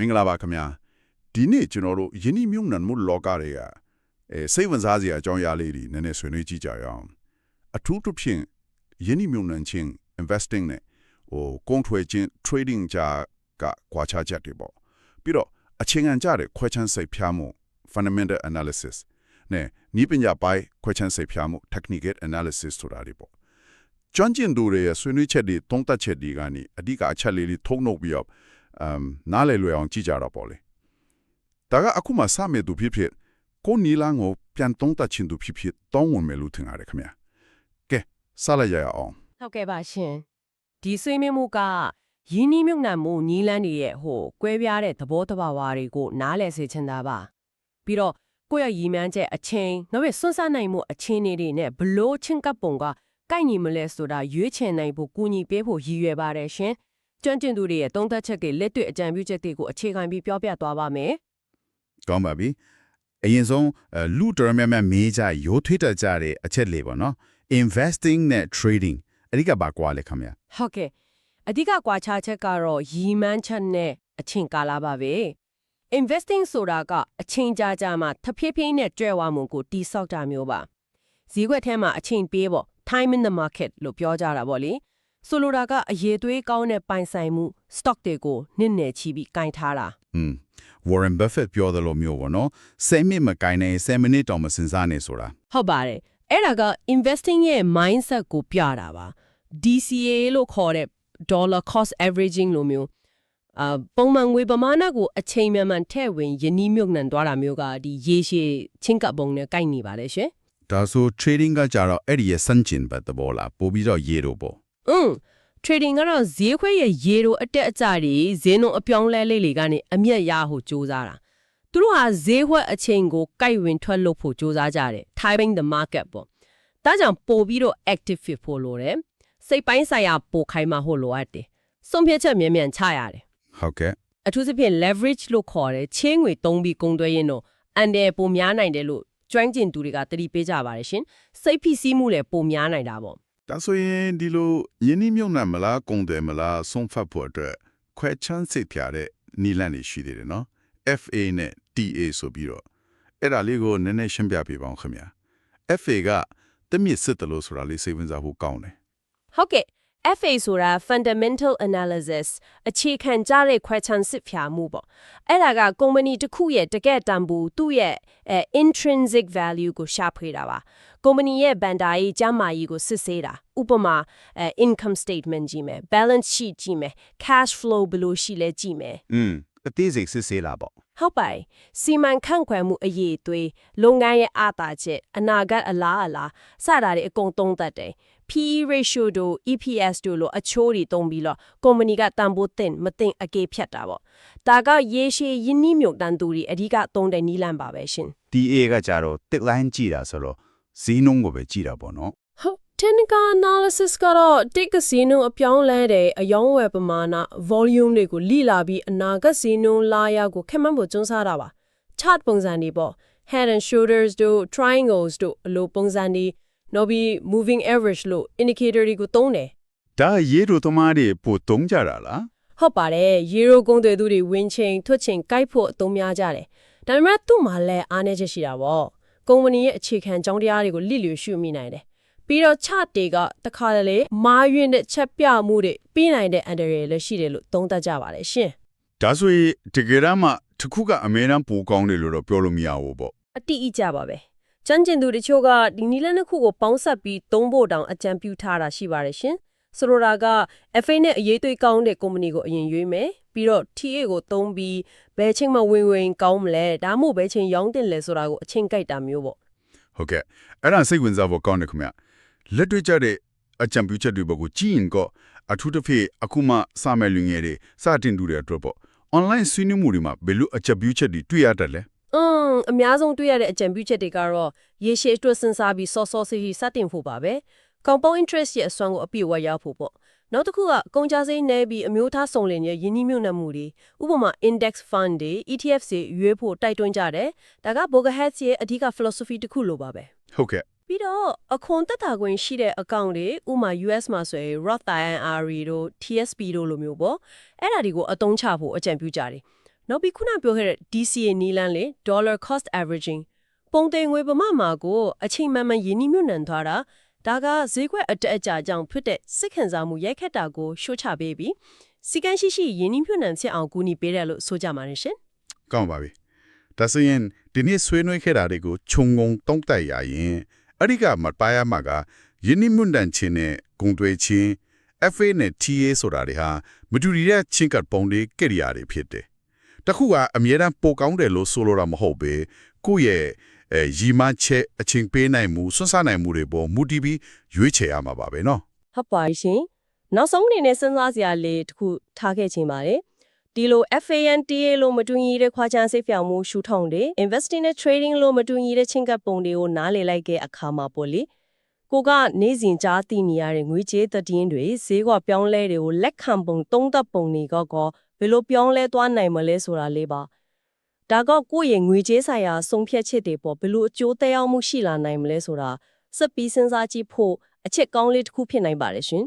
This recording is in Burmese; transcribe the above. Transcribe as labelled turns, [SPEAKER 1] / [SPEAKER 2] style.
[SPEAKER 1] မင်္ဂလာပါခင်ဗျာဒီနေ့ကျွန်တော်တို့ယင်းနှမြုံနှံမှုလောကတွေကအဲစိတ်ဝင်စားစရာအကြောင်းအရာလေးတွေနည်းနည်းဆွေးနွေးကြည့်ကြရအောင်အထူးသဖြင့်ယင်းနှမြုံနှံချင်း investing နဲ့ဟိုကုန်ထွေချင်း trading ကြာကကွာခြားချက်တွေပေါ့ပြီးတော့အချိန်ခံကြတဲ့ခွဲချမ်းစိတ်ဖြားမှု fundamental analysis နဲ့ဤပညာပိုင်းခွဲချမ်းစိတ်ဖြားမှု technical analysis ဆိုတာတွေပေါ့ကျွမ်းကျင်သူတွေရဲ့ဆွေးနွေးချက်တွေသုံးသပ်ချက်တွေကနေအဓိကအချက်လေးတွေထုတ်နှုတ်ပြီးတော့ အမ်နားလည်လွယ်အောင်ကြည့်ကြတော့ပေါ့လေဒါကအခုမှစမဲ့သူဖြစ်ဖြစ်ကိုနီလာကိုပြန်သုံးသပ်ခြင်းသူဖြစ်ဖြစ်တောင်းဝင်မယ်လို့ထင်ရတယ်ခင်ဗျာကဲစလိုက်ရအောင်
[SPEAKER 2] ဟုတ်ကဲ့ပါရှင်ဒီဆွေးနွေးမှုကယင်းနှီးမြုပ်နှံမှုညီးလန်းတွေရဲ့ဟိုကွဲပြားတဲ့သဘောတဘာဝတွေကိုနားလည်စေချင်တာပါပြီးတော့ကိုယ့်ရဲ့ရည်မှန်းချက်အချင်းနောက်ပြီးစွန့်စားနိုင်မှုအချင်းတွေနဲ့ဘလို့ချင်းကပ်ပုံကကိုက်ညီမလဲဆိုတာရွေးချယ်နိုင်ဖို့ကူညီပေးဖို့ရည်ရွယ်ပါတယ်ရှင် ကျွမ်းကျင်သူတွေရဲ့သုံးသပ်ချက်ကလက်တွေ့အကြံပြုချက်တွေကိုအခြေခံပြီးပြောပြသွားပါမယ်
[SPEAKER 3] ကောင်းပါပြီအရင်ဆုံးအဲလူတော်တော်များများမေးကြရိုးထွေးတတ်ကြတဲ့အချက်လေးပေါ့နော် investing နဲ့ trading အဓိကဘာကွာလဲခင်ဗျာ
[SPEAKER 2] ဟုတ်ကဲ့အဓိကကွာခြားချက်ကတော့ရည်မှန်းချက်နဲ့အချိန်ကာလပါပဲ investing ဆိုတာကအချိန်ကြာကြာမှတဖြည်းဖြည်းနဲ့ကျွဲဝမှုကိုတိဆောက်တာမျိုးပါဈေးကွက်ထဲမှာအချိန်ပေးပေါ့ time in the market လို့ပြောကြတာပေါ့လေ ဆိုလိုတာကအရေးသွေးကောင်းတဲ့ပိုင်ဆိုင်မှု stock တွေကိုနစ်နယ်ချီပြီးကင်ထားတာ
[SPEAKER 3] อืม Warren Buffett ပြောသလိုမျိုးပေါ့နော်7မိနစ်မကိုင်းနဲ့7မိနစ်တောင်မစင်စားနေဆိုတာ
[SPEAKER 2] ဟုတ်ပါတယ်အဲ့ဒါက investing ရဲ့ mindset ကိုပြတာပါ DCA လို့ခေါ်တဲ့ dollar cost averaging လိုမျိုးအာပုံမှန်ငွေပမာဏကိုအချိန်မှန်မှန်ထည့်ဝင်ယနီးမြုပ်နှံသွားတာမျိုးကဒီရေရှည်ချင်းကပ်ပုံနဲ့ကိုက်နေပါတယ်ရှင်
[SPEAKER 3] ဒါဆို trading ကကြတော့အဲ့ဒီရဲ့စန့်ကျင်ဘက်သဘောလားပို့ပြီးတော့ရေတော့ပေါ့။
[SPEAKER 2] อืม trading ကတော့ဈေးခွက်ရဲ့ရေတို့အတက်အကျတွေဈေးနှုန်းအပြောင်းလဲလေးတွေကနေအမျက်ရဖို့စူးစမ်းတာ။သူတို့ဟာဈေးခွက်အချိန်ကိုကိုက်ဝင်ထွက်လို့ဖို့စူးစမ်းကြတယ်။ timing the market ပေါ့။ဒါကြောင့်ပို့ပြီးတော့ active ဖြစ်ဖို့လိုတယ်။စိတ်ပိုင်းဆိုင်ရာပို့ခိုင်းမှဟုတ်လိုအပ်တယ်။ဆုံးဖြတ်ချက်မြန်မြန်ချရတယ်
[SPEAKER 3] ဟုတ်ကဲ့။
[SPEAKER 2] အထူးသဖြင့် leverage လို့ခေါ်တဲ့ချင်းငွေသုံးပြီးကုန်သွယ်ရင်တော့အန်တယ်ပိုများနိုင်တယ်လို့ကျွမ်းကျင်သူတွေကသတိပေးကြပါတယ်ရှင်။စိတ်ဖိစီးမှုလည်းပိုများနိုင်တာပေါ့။
[SPEAKER 1] ဒါဆိုရင်ဒီလိုယင်းနှမြုံနှံမလားကုန်တယ်မလားဆုံးဖတ်ဖို့အတွက်ခွဲချမ်းစိတ်ဖြာတဲ့နီလန့်တွေရှိသေးတယ်နော် FA နဲ့ TA ဆိုပြီးတော့အဲ့ဒါလေးကိုနည်းနည်းရှင်းပြပေးပါအောင်ခင်ဗျာ FA ကတမစ်စစ်တယ်လို့ဆိုတာလေးစိတ်ဝင်စားဖို့ကောင်းတယ်
[SPEAKER 2] ဟုတ်ကဲ့ FA ဆိုတာ fundamental analysis အခြေခံကြတဲ့ခွဲခြမ်းစစ်ဖြာမှုပေါ့အဲ့ဒါကကုမ္ပဏီတစ်ခုရဲ့တကယ်တန်ဖိုးသူ့ရဲ့အဲ intrinsic value ကိုရှာဖွေတာပါကုမ္ပဏီရဲ့ဘန်ဒါရေးကျန်းမာရေးကိုစစ်ဆေးတာဥပမာအဲ income statement ကြည့်မယ် balance sheet ကြည့်မယ် cash flow ဘယ်လိုရှိလဲကြည့်မယ်
[SPEAKER 3] อืมအသေးစိတ်စစ်ဆေးလာပေါ့
[SPEAKER 2] ဟုတ်ပါတယ်စီမံခန့်ခွဲမှုအရေးအသွေးလုပ်ငန်းရဲ့အားသာချက်အနာဂတ်အလားအလာစတာတွေအကုန်သုံးသပ်တယ် PE ratio တို့ EPS တို့လိုအချိုးတွေသုံးပြီးတော့ကုမ္ပဏီကတန်ဖိုးတင်မတင်အကေဖြတ်တာပေါ့ဒါကရေရှည်ယင်းနှီးမြုပ်တန်သူတွေအဓိကသုံးတဲ့နီးလန့်ပါပဲရှင်
[SPEAKER 3] TA ကကြတော့ tick line ကြည့်တာဆိုတော့ဈေးနှုန်းကိုပဲကြည့်တာပေါ့နော်
[SPEAKER 2] ဟုတ် technical analysis ကတော့ tick စီနုံအပြောင်းလဲတဲ့အယောင်းဝယ်ပမာဏ volume တွေကိုလိလာပြီးအနာဂတ်စီနုံလာရကိုခက်မှန်းဖို့ကျွန်းစားတာပါ chart ပုံစံတွေပေါ့ head and shoulders တို့ triangles တို့အလိုပုံစံတွေ နောက်ပြီး moving average လို့ indicator တွေကိုသုံးတယ်
[SPEAKER 3] ဒါရေတို့သမားတွေပိုတုံးကြတာလား
[SPEAKER 2] ဟုတ်ပါတယ်ရေရိုကုန်းတွေသူတွေဝင်းချိန်ထွတ်ချိန်ကိုက်ဖို့အသုံးများကြတယ်ဒါပေမဲ့သူ့မှာလည်းအားနည်းချက်ရှိတာပေါ့ကုမ္ပဏီရဲ့အခြေခံကြောင်းတရားတွေကိုလိလျူရှုမိနိုင်တယ်ပြီးတော့ chart တွေကတခါတလေမာယွင်းတဲ့ချက်ပြမှုတွေပြီးနိုင်တဲ့အန်ဒရယ်လည်းရှိတယ်လို့သုံးသပ်ကြပါတယ်ရှင်
[SPEAKER 3] ဒါဆိုရင်တကယ်တမ်းမှတစ်ခုကအမဲတမ်းပိုကောင်းတယ်လို့တော့ပြောလို့မရဘူးပေါ့
[SPEAKER 2] အတိအကျပါပဲ ကျန်းကျင်သူတချို့ကဒီနီလန်းတစ်ခုကိုပေါင်းဆက်ပြီးသုံးဖို့တောင်အကြံပြုထားတာရှိပါတယ်ရှင်ဆိုလိုတာက FA နဲ့အရေးသွေးကောင်းတဲ့ကုမ္ပဏီကိုအရင်ရွေးမယ်ပြီးတော့ TA ကိုသုံးပြီးဘယ်ချိန်မှဝင်ဝင်ကောင်းမလဲဒါမှမဟုတ်ဘယ်ချိန်ရောင်းတင်လဲဆိုတာကိုအချိန်ကြိုက်တာမျိုးပေါ့
[SPEAKER 1] ဟုတ်ကဲ့အဲ့ဒါစိတ်ဝင်စားဖို့ကောင်းတယ်ခင်ဗျလက်တွေ့ကြတဲ့အကြံပြုချက်တွေဘကိုကြည့်ရင်ကောအထူးသဖြင့်အခုမှစမဲ့လူငယ်တွေစတင်တူတဲ့အတွက်ပေါ့ online ဆွေးနွေးမှုတွေမှာဘယ်လိုအကြံပြုချက်တွေတွေ့ရတယ်လဲ
[SPEAKER 2] อืม အများဆုံးတွေ့ရတဲ့အကြံပြုချက်တွေကတော့ရေရှည်အတွက်စဉ်းစားပြီးစောစောစီစီစတင်ဖို့ပါပဲ compound interest ရဲ့အစွမ်းကိုအပြည့်အဝရဖို့ပေါ့နောက်တစ်ခုကကုန်ကြစိမ်းနဲပြီးအမျိုးသားစုံလင်ရဲ့ယင်းနှိမ့်မြုပ်နှံမှုတွေဥပမာ index fund တွေ ETF တွေရွေးဖို့တိုက်တွန်းကြတယ်ဒါက Bogahead ရဲ့အဓိက philosophy တစ်ခုလိုပါပဲ
[SPEAKER 1] ဟုတ်ကဲ့
[SPEAKER 2] ပြီးတော့အခွန်တက်တာခွင့်ရှိတဲ့ account တွေဥပမာ US မှာဆိုရင် Roth IRA တို့ TSP တို့လိုမျိုးပေါ့အဲ့ဒါတွေကိုအသုံးချဖို့အကြံပြုကြတယ် နောက်ပြီးခုနပြောခဲ့တဲ့ DCA နီလန်းလေ dollar cost averaging ပုံတင်ငွေပမာမှာကိုအချိန်မှန်မှန်ယင်းနှိမ့်ညွတ်နှံသွားတာဒါကဈေးကွက်အတက်အကျကြောင့်ဖြစ်တဲ့စစ်ခံစားမှုရိုက်ခတ်တာကိုရှို့ချပေးပြီးစီကန်းရှိရှိယင်းနှိမ့်ညွတ်နှံဖြစ်အောင်ကူညီပေးတယ်လို့ဆိုကြမှာရှင်
[SPEAKER 1] ကောင်းပါပြီဒါဆိုရင်ဒီနေ့ဆွေးနွေးခဲ့တာတွေကိုခြုံငုံတုံးတက်ရရင်အဲ့ဒီကမပါရမှာကယင်းနိမွန်တန်ချင်းနဲ့ဂုံတွေချင်း FA နဲ့ TA ဆိုတာတွေဟာမတူညီတဲ့ချင်းကပ်ပုံတွေကိရိယာတွေဖြစ်တယ် တခုကအမြဲတမ်းပိုကောင်းတယ်လို့ဆိုလိုတာမဟုတ်ပဲကိုယ့်ရဲ့အဲရီမချက်အချင်းပေးနိုင်မှုစွန့်စားနိုင်မှုတွေပေါ်မူတည်ပြီးရွေးချယ်ရမှာပါပဲเนาะ
[SPEAKER 2] ဟုတ်ပါရှင်နောက်ဆုံးအနေနဲ့စဉ်းစားစရာလေးတစ်ခုထားခဲ့ခြင်းပါတယ်ဒီလို FANTA လို့မတူညီတဲ့ခွာချမ်းစိတ်ပြောင်မှုရှုထောင့်တွေ investing နဲ့ trading လို့မတူညီတဲ့ချင်းကပ်ပုံတွေကိုနားလည်လိုက်တဲ့အခါမှာပေါ့လေကိုကနေစဉ်ကြားသိနေရတဲ့ငွေကြေးသတည်င်းတွေဈေးကွက်ပြောင်းလဲတွေကိုလက်ခံပုံသုံးသပ်ပုံတွေကကော ဘယ်လိုပြောင်းလဲသွားနိုင်မလဲဆိုတာလေးပါဒါကကိုယ့်ရဲ့ငွေကြေးဆိုင်ရာဆုံးဖြတ်ချက်တွေပေါ့ဘယ်လိုအကျိုးသက်ရောက်မှုရှိလာနိုင်မလဲဆိုတာစက်ပြီးစဉ်းစားကြည့်ဖို့အချက်ကောင်းလေးတစ်ခုဖြစ်နိုင်ပါတယ်ရှင်